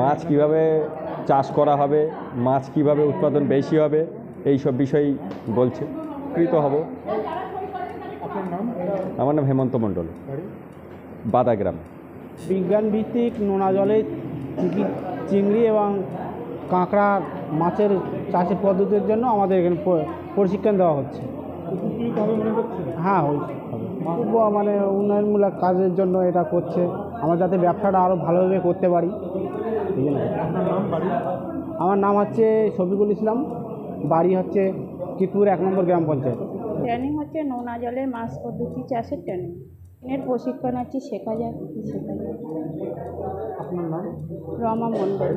মাছ কীভাবে চাষ করা হবে মাছ কীভাবে উৎপাদন বেশি হবে এই সব বিষয় বলছে। কৃত হব। আমার নাম হেমন্ত মণ্ডল। বাদাগ্রাম। বিজ্ঞান ভিত্তিক নোনা জলে চিংড়ি এবং কাঁকড়া মাছের চাষের পদ্ধতির জন্য আমাদের এখানে প্রশিক্ষণ দেওয়া হচ্ছে। হ্যাঁ মানে উন্নয়নমূলক কাজের জন্য এটা করছে। আমরা যাতে ব্যবসাটা আরও ভালোভাবে করতে পারি। এই জন্য। আপনার নাম বাড়ি আমার নাম হচ্ছে শফিকুল ইসলাম। বাড়ি হচ্ছে কিতপুর এক নম্বর গ্রাম পঞ্চায়েত। ট্রেনিং হচ্ছে নোনা জলের মাছ পদ্ধতি চাষের ট্রেনিং এর প্রশিক্ষণ আছে শেখা যায় কি শেখা যায়। আপনার নাম? রমা মণ্ডল।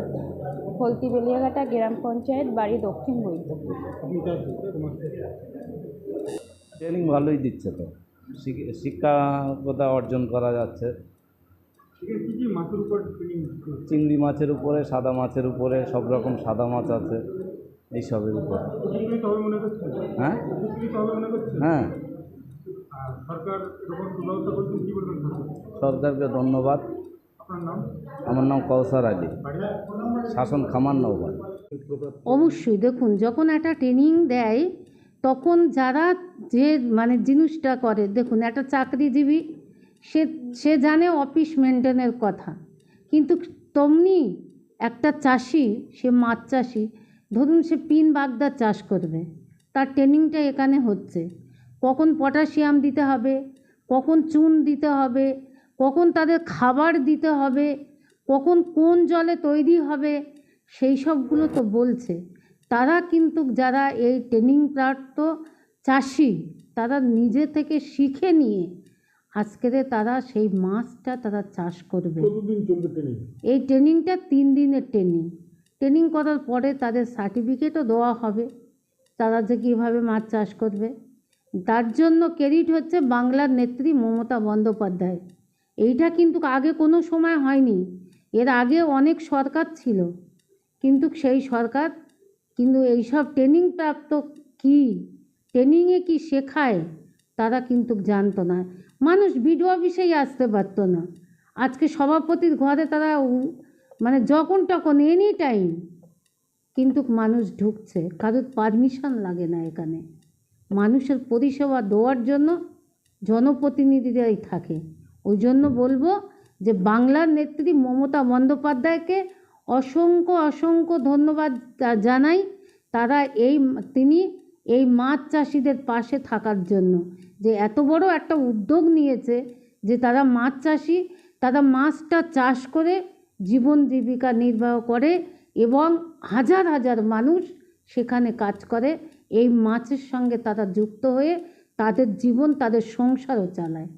ফলতি বেলিয়াঘাটা গ্রাম পঞ্চায়েত বাড়ি দক্ষিণ তোমার ট্রেনিং ভালোই দিচ্ছে তো। শিক- শিক্ষাগতা অর্জন করা যাচ্ছে। চিংড়ি মাছের উপরে সাদা মাছের উপরে সব রকম সাদা মাছ আছে এইসবের উপর। মনে হ্যাঁ? মনে হ্যাঁ। আর সরকার যখন সুব্যবস্থা করছেন কী বলবেন? সরকারকে ধন্যবাদ। আমার নাম কৌসার আলী। শাসন খামার নৌবাদ অবশ্যই দেখুন যখন একটা ট্রেনিং দেয় তখন যারা যে মানে জিনিসটা করে দেখুন একটা চাকরিজীবী সে সে জানে অফিস মেনটেনের কথা। কিন্তু তেমনি একটা চাষি, সে মাছ চাষি, ধরুন সে পিন বাগদা চাষ করবে, তার ট্রেনিংটা এখানে হচ্ছে। কখন পটাশিয়াম দিতে হবে, কখন চুন দিতে হবে, কখন তাদের খাবার দিতে হবে, কখন কোন জলে তৈরি হবে, সেই সবগুলো তো বলছে। তারা কিন্তু যারা এই ট্রেনিং প্রাপ্ত চাষি, তারা নিজে থেকে শিখে নিয়ে আজকের তারা সেই মাছটা তারা চাষ করবে। এই ট্রেনিংটা তিন দিনের ট্রেনিং ট্রেনিং করার পরে তাদের সার্টিফিকেটও দেওয়া হবে। তারা যে কীভাবে মাছ চাষ করবে। তার জন্য ক্রেডিট হচ্ছে বাংলার নেত্রী মমতা বন্দ্যোপাধ্যায়। এইটা কিন্তু আগে কোনো সময় হয়নি। এর আগে অনেক সরকার ছিল। কিন্তু সেই সরকার কিন্তু এইসব ট্রেনিং প্রাপ্ত কী? ট্রেনিংয়ে কি শেখায়? তারা কিন্তু জানতো না। মানুষ বিডিও অফিসেই আসতে পারতো না। আজকে সভাপতির ঘরে তারা মানে যখন তখন এনি টাইম কিন্তু মানুষ ঢুকছে, কারোর পারমিশন লাগে না এখানে। মানুষের পরিষেবা দেওয়ার জন্য জনপ্রতিনিধিরাই থাকে। ওই জন্য বলব যে বাংলার নেত্রী মমতা বন্দ্যোপাধ্যায়কে অসংখ্য অসংখ্য ধন্যবাদ জানাই। তারা এই, তিনি এই মাছ চাষিদের পাশে থাকার জন্য যে এত বড় একটা উদ্যোগ নিয়েছে যে তারা মাছ চাষি, তারা মাছটা চাষ করে জীবন জীবিকা নির্বাহ করে এবং হাজার হাজার মানুষ সেখানে কাজ করে, এই মাছের সঙ্গে তারা যুক্ত হয়ে তাদের জীবন, তাদের সংসারও চালায়।